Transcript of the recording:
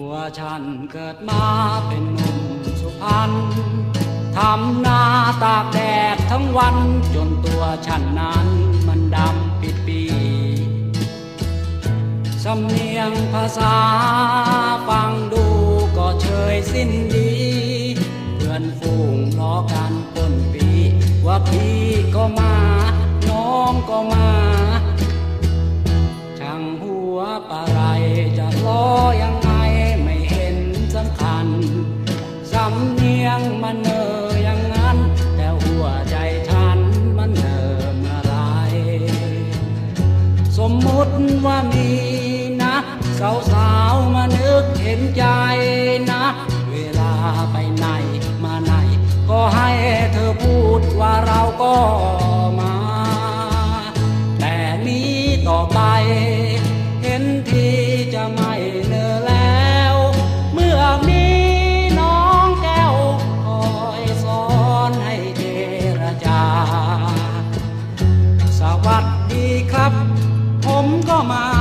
ตัวฉันเกิดมาเป็นหนุ่มสุพรรณทำนาตากแดดทั้งวัน จนตัวฉันนั้นมันดำปิดปีสำเนียงภาษาฟังดูก็เชยสิ้นดี เพื่อนฝูงล้อกันต้นปี ว่าพี่ก็มา น้องก็มาช่างหัวปะไมมุติว่ามีนะ สาวสาวๆมานึกเห็นใจนะ เวลาไปไหนมาไหน ก็ให้เธอพูดว่าเราก็มา แต่นี้ต่อไป เห็นทีจะไม่เนอแล้ว เมื่อมีน้องแก้วคอยสอนให้เจรจา สวัสดีครับ ผมก็มา